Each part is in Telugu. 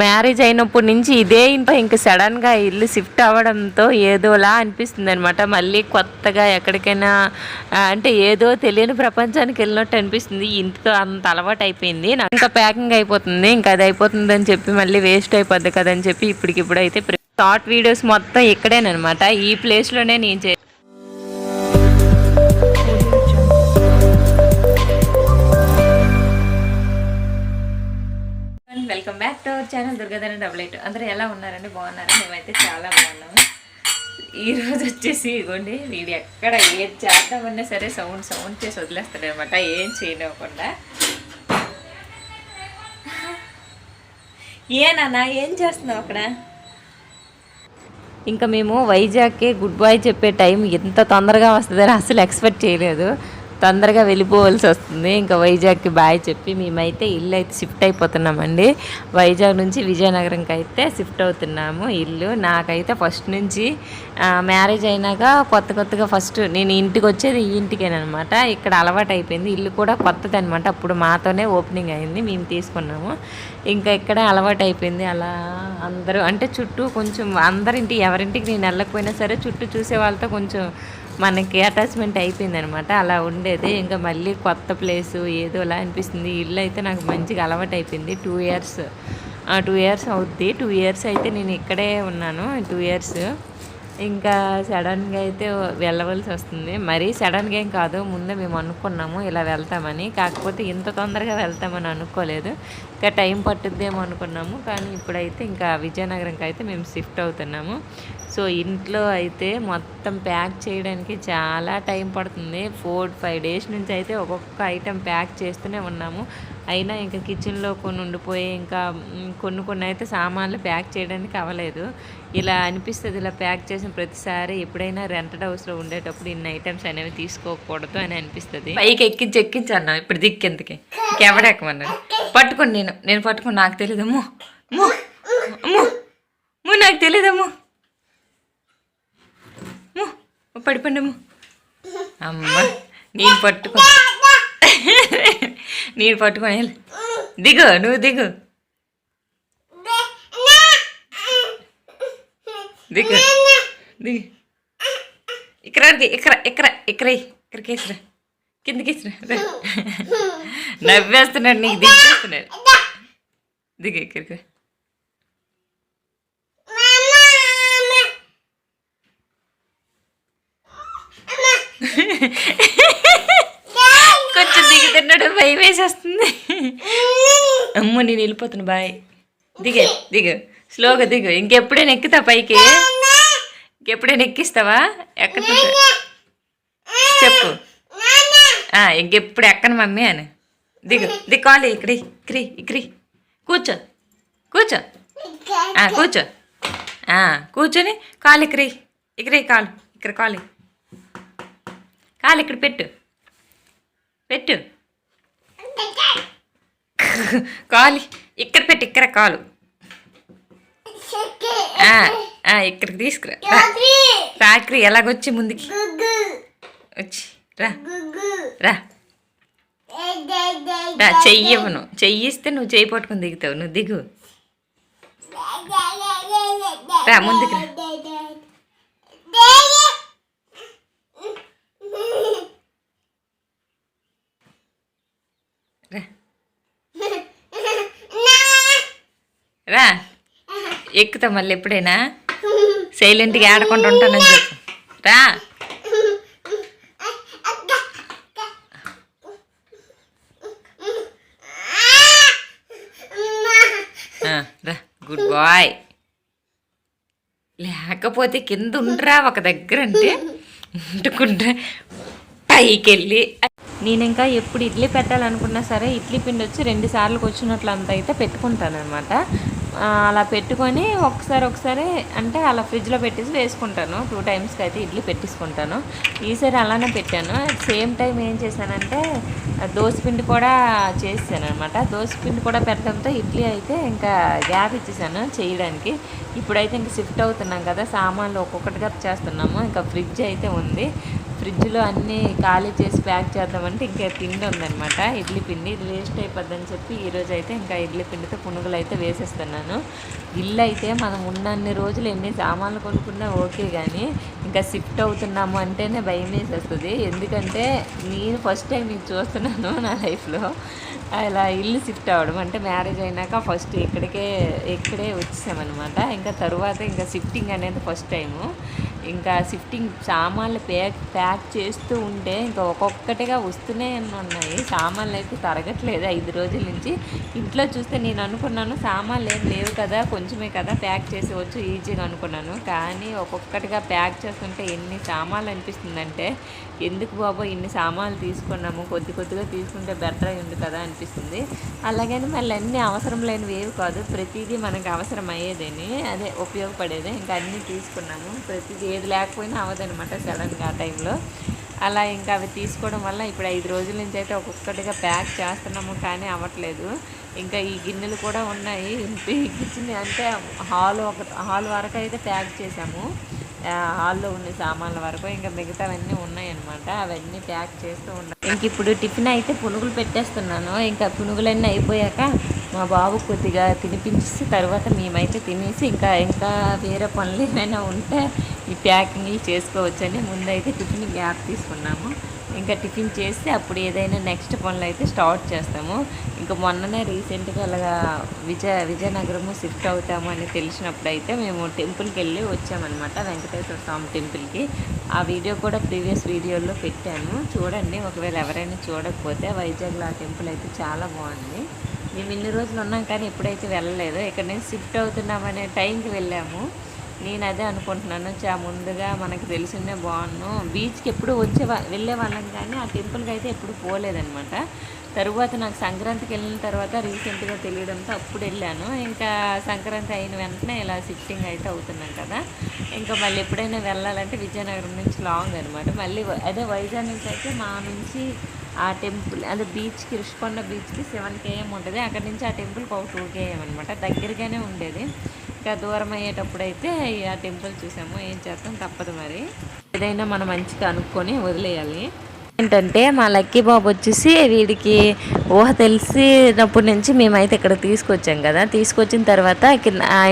మ్యారేజ్ అయినప్పటి నుంచి ఇదే ఇంట ఇంకా సడన్గా ఇల్లు షిఫ్ట్ అవ్వడంతో ఏదోలా అనిపిస్తుంది అనమాట మళ్ళీ కొత్తగా ఎక్కడికైనా అంటే ఏదో తెలియని ప్రపంచానికి వెళ్ళినట్టు అనిపిస్తుంది. ఇంటితో అంత అలవాటు అయిపోయింది. నాకు ఇంకా ప్యాకింగ్ అయిపోతుంది. ఇంకా అది అయిపోతుందని చెప్పి మళ్ళీ వేస్ట్ అయిపోద్ది కదని చెప్పి ఇప్పటికిప్పుడు అయితే షార్ట్ వీడియోస్ మొత్తం ఇక్కడేనమాట ఈ ప్లేస్లోనే నేను our channel Durgadhana double eight అందరూ ఎలా ఉన్నారండి? బాగున్నారా? మేమైతే చాలా బాగున్నాము. ఈ రోజు వచ్చేసి ఇగోండి వీడు ఎక్కడ ఏది చేద్దామన్నా సరే సౌండ్ సౌండ్ చేసి వదిలేస్తాడనమాట ఏం చేయనివ్వకుండా. ఏనా ఏం చేస్తున్నావు అక్కడ? ఇంకా మేము వైజాగ్కి గుడ్ బాయ్ చెప్పే టైం ఎంత తొందరగా వస్తుందని అసలు ఎక్స్పెక్ట్ చేయలేదు. తొందరగా వెళ్ళిపోవాల్సి వస్తుంది. ఇంకా వైజాగ్కి బాయ్ చెప్పి మేమైతే ఇల్లు అయితే షిఫ్ట్ అయిపోతున్నామండి. వైజాగ్ నుంచి విజయనగరంకి అయితే షిఫ్ట్ అవుతున్నాము ఇల్లు. నాకైతే ఫస్ట్ నుంచి మ్యారేజ్ అయినాక కొత్త కొత్తగా ఫస్ట్ నేను ఇంటికి వచ్చేది ఈ ఇంటికేనమాట ఇక్కడ అలవాటు అయిపోయింది. ఇల్లు కూడా కొత్తది అనమాట అప్పుడు మాతోనే ఓపెనింగ్ అయింది. మేము తీసుకున్నాము. ఇంకా ఇక్కడే అలవాటు అయిపోయింది. అలా అందరూ అంటే చుట్టూ కొంచెం అందరింటి ఎవరింటికి నేను వెళ్ళకపోయినా సరే చుట్టూ చూసే వాళ్ళతో కొంచెం మనకి అటాచ్మెంట్ అయిపోయింది అనమాట అలా ఉండేది. ఇంకా మళ్ళీ కొత్త ప్లేసు ఏదో అలా అనిపిస్తుంది. ఇల్లు అయితే నాకు మంచిగా అలవాటు అయిపోయింది. టూ ఇయర్స్ టూ ఇయర్స్ అవుద్ది. టూ ఇయర్స్ అయితే నేను ఇక్కడే ఉన్నాను. టూ ఇయర్స్ ఇంకా సడన్గా అయితే వెళ్ళవలసి వస్తుంది. మరీ సడన్గా ఏం కాదు ముందే మేము అనుకున్నాము ఇలా వెళ్తామని. కాకపోతే ఇంత తొందరగా వెళ్తామని అనుకోలేదు. ఇంకా టైం పట్టుద్దేమో అనుకున్నాము. కానీ ఇప్పుడైతే ఇంకా విజయనగరంకి అయితే మేము షిఫ్ట్ అవుతున్నాము. సో ఇంట్లో అయితే మొత్తం ప్యాక్ చేయడానికి చాలా టైం పడుతుంది. ఫోర్ ఫైవ్ డేస్ నుంచి అయితే ఒక్కొక్క ఐటెం ప్యాక్ చేస్తూనే ఉన్నాము. అయినా ఇంకా కిచెన్లో కొన్ని ఉండిపోయి ఇంకా కొన్ని కొన్ని అయితే సామాన్లు ప్యాక్ చేయడానికి అవ్వలేదు. ఇలా అనిపిస్తుంది ఇలా ప్యాక్ చేసిన ప్రతిసారి ఎప్పుడైనా రెంటెడ్ హౌస్లో ఉండేటప్పుడు ఇన్ని ఐటమ్స్ అనేవి తీసుకోకూడదు అని అనిపిస్తుంది. పైకి ఎక్కించి ఎక్కించి అన్నాం ఇప్పుడు దిక్కెందుకే ఇంకెవడెక్కమన్నాడు పట్టుకోండి నేను నేను పట్టుకోండి నాకు తెలియదు అమ్మో అమ్మో అమ్మో అమ్మో నాకు తెలియదమ్మో అమ్మో పడిపోండమ్మో అమ్మ నేను పట్టుకో నేను పట్టుకొని. దిగు నువ్వు దిగు. దిగు. దిగు. ఇక్కడ ఇక్కడ ఇక్కడ ఇక్కడ ఇక్కడికి వేసిరా కిందకి వేసిరా. నవ్వేస్తున్నాడు నీకు దిగేస్తున్నాడు దిగు ఇక్కడికి కొంచెం భయం వేసేస్తుంది. అమ్మ నేను వెళ్ళిపోతున్నా బాయ్. దిగే దిగు. స్లోగా దిగు. ఇంకెప్పుడైనా ఎక్కుతా పైకి? ఇంకెప్పుడైనా ఎక్కిస్తావా? ఎక్కడ చెప్పు. ఇంకెప్పుడు ఎక్కను మమ్మీ అని. దిగు దిక్కాలి ఇక్కడి ఇక్కడి ఇక్కడి. కూర్చో కూర్చో. కూర్చో. కూర్చొని కాలు ఇక్కడి ఇక్కడి కాలు ఇక్కడ కాలు. కాలు ఇక్కడ పెట్టు. పెట్టు. కాలు ఇక్కడ పెట్టు ఇక్కడ కాలు. ఇక్కడికి తీసుకురా. రాక్రి ఎలాగొచ్చి ముందుకి? వచ్చి రా. రా. రా చెయ్యవను చెయ్యిస్తే నువ్వు చెయ్యి పట్టుకుని దిగుతావు. నువ్వు దిగు. రా ముందుకు రా. రా. ఎక్కుతా మళ్ళీ ఎప్పుడైనా. సైలెంట్గా ఆడకుండా ఉంటానని చెప్పు. రా. రా. గుడ్ బాయ్ లేకపోతే కింద ఉండరా ఒక దగ్గర అంటే. ఉంటుకుంటా. పైకి వెళ్ళి నేను ఇంకా ఎప్పుడు ఇడ్లీ పెట్టాలనుకున్నా సరే ఇడ్లీ పిండి వచ్చి రెండు సార్లు వచ్చినట్లు అంత అయితే పెట్టుకుంటాను అనమాట అలా పెట్టుకొని ఒకసారి ఒకసారి అంటే అలా ఫ్రిడ్జ్లో పెట్టేసి వేసుకుంటాను. టూ టైమ్స్కి అయితే ఇడ్లీ పెట్టేసుకుంటాను. ఈసారి అలానే పెట్టాను. సేమ్ టైం ఏం చేశానంటే దోసపిండి కూడా చేసాను అనమాట దోసపిండి కూడా పెట్టడంతో ఇడ్లీ అయితే ఇంకా గ్యాప్ ఇచ్చేసాను చేయడానికి. ఇప్పుడైతే ఇంకా షిఫ్ట్ అవుతున్నాం కదా సామాన్లు ఒక్కొక్కటిగా చేస్తున్నాము. ఇంకా ఫ్రిడ్జ్ అయితే ఉంది. ఫ్రిడ్జ్లో అన్నీ ఖాళీ చేసి ప్యాక్ చేద్దామంటే ఇంకా పిండి ఉందన్నమాట. ఇడ్లీ పిండి ఇది వేస్ట్ అయిపోద్దని చెప్పి ఈరోజు అయితే ఇంకా ఇడ్లీ పిండితో పునుగులు అయితే వేసేస్తున్నాను. ఇల్లు అయితే మనం ఉన్నన్ని రోజులు ఎన్ని సామాన్లు కొనుక్కున్నా ఓకే కానీ ఇంకా షిఫ్ట్ అవుతున్నాము అంటేనే భయం వేసేస్తుంది ఎందుకంటే నేను ఫస్ట్ టైం నేను చూస్తున్నాను నా లైఫ్లో. అలా ఇల్లు షిఫ్ట్ అవ్వడం అంటే మ్యారేజ్ అయినాక ఫస్ట్ ఇక్కడికే ఇక్కడే వచ్చేసామన్నమాట. ఇంకా తర్వాత ఇంకా షిఫ్టింగ్ అనేది ఫస్ట్ టైము. ఇంకా షిఫ్టింగ్ సామాన్లు ప్యాక్ ప్యాక్ చేస్తూ ఉంటే ఇంకా ఒక్కొక్కటిగా వస్తూనే ఉన్నాయి. సామాన్లు అయితే తరగట్లేదు ఐదు రోజుల నుంచి. ఇంట్లో చూస్తే నేను అనుకున్నాను సామాన్లు ఏం లేవు కదా కొంచెమే కదా ప్యాక్ చేసేవచ్చు ఈజీగా అనుకున్నాను. కానీ ఒక్కొక్కటిగా ప్యాక్ చేస్తుంటే ఎన్ని సామాన్లు అనిపిస్తుందంటే ఎందుకు బాబో ఇన్ని సామాన్లు తీసుకున్నాము కొద్ది కొద్దిగా తీసుకుంటే బెటర్ అయి ఉంది కదా అనిపిస్తుంది. అలాగని మళ్ళీ అన్నీ అవసరం లేనివి ఏవి కాదు ప్రతిదీ మనకు అవసరం అయ్యేదని అదే ఉపయోగపడేది. ఇంకా అన్నీ తీసుకున్నాము ప్రతిదీ ఏది లేకపోయినా అవ్వదనమాట సడన్గా ఆ టైంలో. అలా ఇంకా అవి తీసుకోవడం వల్ల ఇప్పుడు ఐదు రోజుల నుంచి అయితే ఒక్కొక్కటిగా ప్యాక్ చేస్తున్నాము కానీ అవ్వట్లేదు. ఇంకా ఈ గిన్నెలు కూడా ఉన్నాయి. ఇంటి గిన్నె అంటే హాల్ ఒక హాల్ వరకు అయితే ప్యాక్ చేసాము హాల్లో ఉన్న సామాన్ల వరకు ఇంకా మిగతావన్నీ ఉన్నాయన్నమాట. అవన్నీ ప్యాక్ చేస్తూ ఉన్నాయి ఇంక ఇప్పుడు టిఫిన్ అయితే పునుగులు పెట్టేస్తున్నాను. ఇంకా పునుగులన్నీ అయిపోయాక మా బాబు కొద్దిగా తినిపించేసి తర్వాత మేమైతే తినేసి ఇంకా ఇంకా వేరే పనులు ఏమైనా ఉంటే ఈ ప్యాకింగ్ చేసుకోవచ్చని ముందైతే టిఫిన్ గ్యాప్ తీసుకున్నాము. ఇంకా టిఫిన్ చేసి అప్పుడు ఏదైనా నెక్స్ట్ పనులు అయితే స్టార్ట్ చేస్తాము. ఇంకా మొన్ననే రీసెంట్గా అలాగా విజయ విజయనగరము షిఫ్ట్ అవుతాము అని తెలిసినప్పుడు అయితే మేము టెంపుల్కి వెళ్ళి వచ్చామన్నమాట వెంకటేశ్వర స్వామి టెంపుల్కి. ఆ వీడియో కూడా ప్రీవియస్ వీడియోలో పెట్టాను. చూడండి ఒకవేళ ఎవరైనా చూడకపోతే వైజాగ్లో ఆ టెంపుల్ అయితే చాలా బాగుంది. మేము ఇన్ని రోజులు ఉన్నాం కానీ ఎప్పుడైతే వెళ్ళలేదు ఇక్కడ నుంచి షిఫ్ట్ అవుతున్నామనే టైంకి వెళ్ళాము. నేను అదే అనుకుంటున్నాను. చా ముందుగా మనకు తెలిసిందే బాగున్నాను బీచ్కి ఎప్పుడు వచ్చే వెళ్ళే వాళ్ళం కానీ ఆ టెంపుల్కి అయితే ఎప్పుడు పోలేదనమాట తరువాత నాకు సంక్రాంతికి వెళ్ళిన తర్వాత రీసెంట్గా తెలియడంతో అప్పుడు వెళ్ళాను. ఇంకా సంక్రాంతి అయిన వెంటనే ఇలా షిఫ్టింగ్ అయితే అవుతున్నాం కదా. ఇంకా మళ్ళీ ఎప్పుడైనా వెళ్ళాలంటే విజయనగరం నుంచి లాంగ్ అనమాట మళ్ళీ అదే వైజాగ్ నుంచి అయితే మా నుంచి ఆ టెంపుల్ అదే బీచ్కి రుషికొండ బీచ్కి సెవెన్ కేఎం ఉంటుంది. అక్కడ నుంచి ఆ టెంపుల్కి ఒక టూ కేఎం అనమాట దగ్గరగానే ఉండేది. ఇంకా దూరం అయ్యేటప్పుడు అయితే ఆ టెంపుల్ చూసాము. ఏం చేస్తాం తప్పదు మరి. ఏదైనా మనం మంచిగా అనుకొని వదిలేయాలి. ఏంటంటే మా లక్కీ బాబు వచ్చేసి వీడికి ఊహ తెలిసినప్పటి నుంచి మేమైతే ఇక్కడ తీసుకొచ్చాం కదా. తీసుకొచ్చిన తర్వాత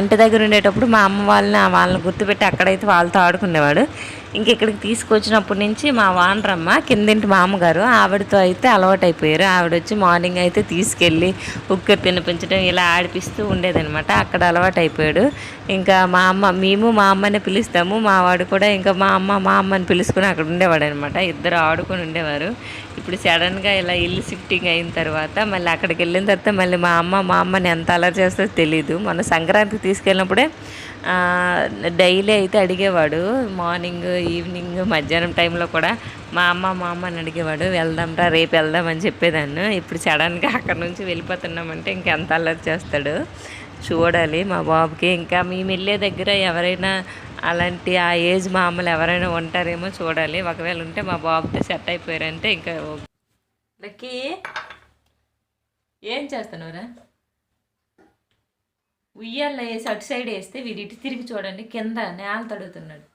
ఇంటి దగ్గర ఉండేటప్పుడు మా అమ్మ వాళ్ళని వాళ్ళని గుర్తుపెట్టి అక్కడైతే వాళ్ళతో ఆడుకునేవాడు. ఇంక ఇక్కడికి తీసుకొచ్చినప్పటి నుంచి మా వానరమ్మ కిందింటి మామగారు ఆవిడతో అయితే అలవాటైపోయారు. ఆవిడ వచ్చి మార్నింగ్ అయితే తీసుకెళ్ళి ఉక్క తినిపించడం ఇలా ఆడిపిస్తూ ఉండేదనమాట అక్కడ అలవాటైపోయాడు. ఇంకా మా అమ్మ మేము మా అమ్మని పిలుస్తాము. మా వాడు కూడా ఇంకా మా అమ్మ మా అమ్మని పిలుచుకుని అక్కడ ఉండేవాడు అనమాట ఇద్దరు ఆడుకొని ఉండేవారు. ఇప్పుడు సడన్గా ఇలా ఇల్లు షిఫ్టింగ్ అయిన తర్వాత మళ్ళీ అక్కడికి వెళ్ళిన తర్వాత మళ్ళీ మా అమ్మ మా అమ్మని ఎంత అలర్ చేస్తుందో తెలియదు మన సంక్రాంతికి తీసుకెళ్ళినప్పుడే డైలీ అయితే అడిగేవాడు. మార్నింగ్ ఈవినింగ్ మధ్యాహ్నం టైంలో కూడా మా అమ్మ మా అమ్మ అని అడిగేవాడు. వెళ్దాంరా రేపు వెళ్దాం అని చెప్పేదాన్ని. ఇప్పుడు సడన్గా అక్కడ నుంచి వెళ్ళిపోతున్నామంటే ఇంకెంత అల్లరి చేస్తాడు. చూడాలి మా బాబుకి. ఇంకా మేము వెళ్ళే దగ్గర ఎవరైనా అలాంటి ఆ ఏజ్ మా అమ్మలు ఎవరైనా ఉంటారేమో చూడాలి. ఒకవేళ ఉంటే మా బాబుతో సెట్ అయిపోయారంటే ఇంకా ఓకే. లక్కీ ఏం చేస్తున్నావురా? ఉయ్యాల్లో వేసి అటు సైడ్ వేస్తే వీడి ఇటు తిరిగి చూడండి కింద నేల తడుగుతున్నాడు.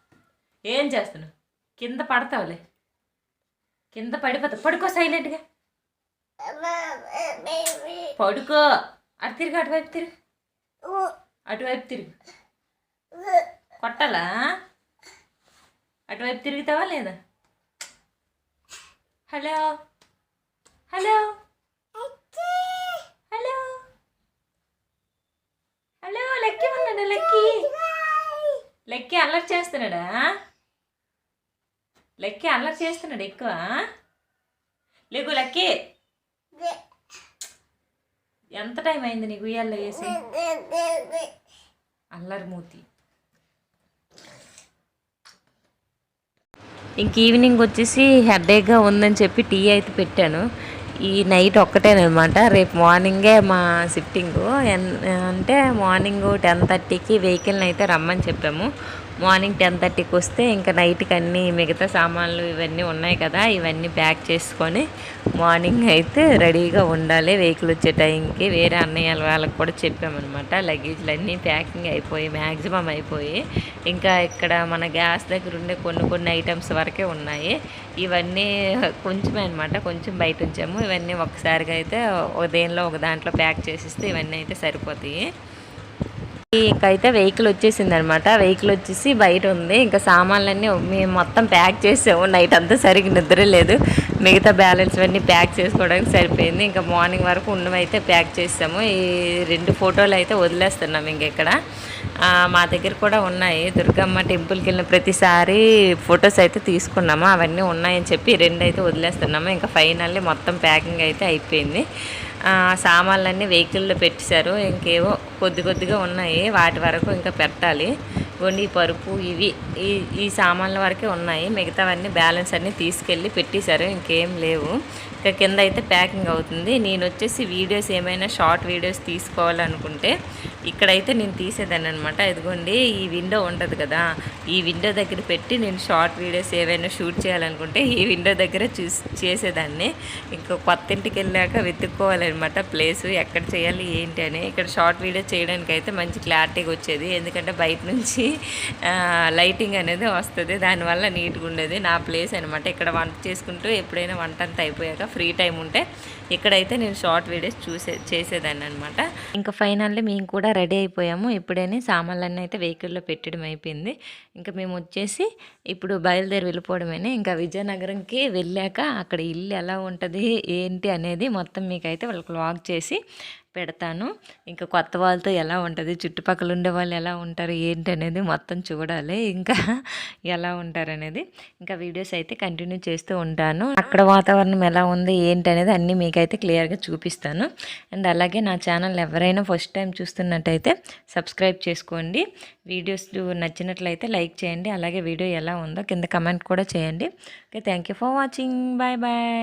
ఏం చేస్తున్నావు? కింద పడతావులే. కింద పడిపోతావు. పడుకో సైలెంట్గా. పడుకో. అటు తిరిగి అటువైపు తిరిగి. అటువైపు తిరిగి. కొట్టాలా? అటువైపు తిరుగుతావా లేదా? హలో? హలో హలో లక్కీ ఉన్నాడు లక్కీ లక్కీ అల్లరి చేస్తున్నాడా? లక్కీ అల్లరి చేస్తున్నాడు ఎక్కువ. లేకు లక్కీ. ఎంత టైం అయింది నీకు ఉయ్యాల్లో వేసి? అల్లరి మూతి. ఇంక ఈవినింగ్ వచ్చేసి హెడేక్గా ఉందని చెప్పి టీ అయితే పెట్టాను. ఈ నైట్ ఒక్కటేనమాట రేపు మార్నింగే మా షిఫ్టింగ్. అంటే మార్నింగ్ టెన్ థర్టీకి వెహికల్ని అయితే రమ్మని చెప్పాము. మార్నింగ్ టెన్ థర్టీకి వస్తే ఇంకా నైట్కి అన్నీ మిగతా సామాన్లు ఇవన్నీ ఉన్నాయి కదా ఇవన్నీ ప్యాక్ చేసుకొని మార్నింగ్ అయితే రెడీగా ఉండాలి. వెహికల్ వచ్చే టైంకి వేరే అన్నయ్య వాళ్ళకి కూడా చెప్పామన్నమాట. లగేజ్లు అన్నీ ప్యాకింగ్ అయిపోయి మ్యాక్సిమం అయిపోయి ఇంకా ఇక్కడ మన గ్యాస్ దగ్గర ఉండే కొన్ని కొన్ని ఐటమ్స్ వరకే ఉన్నాయి. ఇవన్నీ కొంచెమే అనమాట కొంచెం బయట ఉంచాము. ఇవన్నీ ఒకసారిగా అయితే ఒక దేనిలో ఒక దాంట్లో ప్యాక్ చేసిస్తే ఇవన్నీ అయితే సరిపోతాయి. అయితే వెహికల్ వచ్చేసింది అనమాట వెహికల్ వచ్చేసి బయట ఉంది ఇంకా సామాన్లన్నీ మేము మొత్తం ప్యాక్ చేసాము. నైట్ అంతా సరిగ్గా నిద్ర లేదు. మిగతా బ్యాలెన్స్ అన్నీ ప్యాక్ చేసుకోవడానికి సరిపోయింది. ఇంకా మార్నింగ్ వరకు ఉన్నవైతే ప్యాక్ చేసాము. ఈ రెండు ఫోటోలు అయితే వదిలేస్తున్నాం ఇంకెక్కడ. మా దగ్గర కూడా ఉన్నాయి. దుర్గమ్మ టెంపుల్కి వెళ్ళిన ప్రతిసారి ఫొటోస్ అయితే తీసుకున్నాము. అవన్నీ ఉన్నాయని చెప్పి రెండు అయితే వదిలేస్తున్నాము. ఇంకా ఫైనల్లీ మొత్తం ప్యాకింగ్ అయితే అయిపోయింది. సామాన్లన్నీ వెహికల్లో పెట్టేశారు. ఇంకేవో కొద్ది కొద్దిగా ఉన్నాయి. వాటి వరకు ఇంకా పెట్టాలి. వండి పరుపు ఇవి ఈ ఈ సామాన్ల వరకే ఉన్నాయి. మిగతావన్నీ బ్యాలెన్స్ అన్నీ తీసుకెళ్ళి పెట్టేశారు. ఇంకేం లేవు. ఇక్కడ కింద అయితే ప్యాకింగ్ అవుతుంది. నేను వచ్చేసి వీడియోస్ ఏమైనా షార్ట్ వీడియోస్ తీసుకోవాలనుకుంటే ఇక్కడైతే నేను తీసేదాన్ని అనమాట ఇదిగోండి ఈ విండో ఉంటుంది కదా. ఈ విండో దగ్గర పెట్టి నేను షార్ట్ వీడియోస్ ఏవైనా షూట్ చేయాలనుకుంటే ఈ విండో దగ్గర చూసి చేసేదాన్ని. ఇంకా కొత్త ఇంటికి వెళ్ళాక వెతుక్కోవాలన్నమాట ప్లేస్ ఎక్కడ చేయాలి ఏంటి అని. ఇక్కడ షార్ట్ వీడియో చేయడానికి అయితే మంచి క్లారిటీగా వచ్చేది. ఎందుకంటే బయట నుంచి లైటింగ్ అనేది వస్తుంది. దానివల్ల నీట్గా ఉండేది. నా ప్లేస్ అనమాట ఇక్కడ వంట చేసుకుంటూ ఎప్పుడైనా వంట అంతా అయిపోయాక ఫ్రీ టైం ఉంటే ఇక్కడైతే నేను షార్ట్ వీడియోస్ చూసే చేసేదాన్ని అనమాట ఇంకా ఫైనల్లీ మేము కూడా రెడీ అయిపోయాము. ఇప్పుడేనే సామాన్లన్నీ అయితే వెహికల్లో పెట్టడం అయిపోయింది. ఇంకా మేము వచ్చేసి ఇప్పుడు బయలుదేరి వెళ్ళిపోవడమేనే ఇంకా విజయనగరంకి వెళ్ళాక అక్కడ ఇల్లు ఎలా ఉంటుంది ఏంటి అనేది మొత్తం మీకైతే వాళ్ళకి లాక్ చేసి పెడతాను. ఇంకా కొత్త వాళ్ళతో ఎలా ఉంటుంది చుట్టుపక్కల ఉండే వాళ్ళు ఎలా ఉంటారు ఏంటి అనేది మొత్తం చూడాలి. ఇంకా ఎలా ఉంటారు అనేది ఇంకా వీడియోస్ అయితే కంటిన్యూ చేస్తూ ఉంటాను. అక్కడ వాతావరణం ఎలా ఉంది ఏంటి అనేది అన్నీ మీకైతే క్లియర్గా చూపిస్తాను. అండ్ అలాగే నా ఛానల్ ఎవరైనా ఫస్ట్ టైం చూస్తున్నట్టయితే సబ్స్క్రైబ్ చేసుకోండి. వీడియోస్ నచ్చినట్లయితే లైక్ చేయండి. అలాగే వీడియో ఎలా ఉందో కింద కమెంట్ కూడా చేయండి. Okay thank you for watching. Bye bye.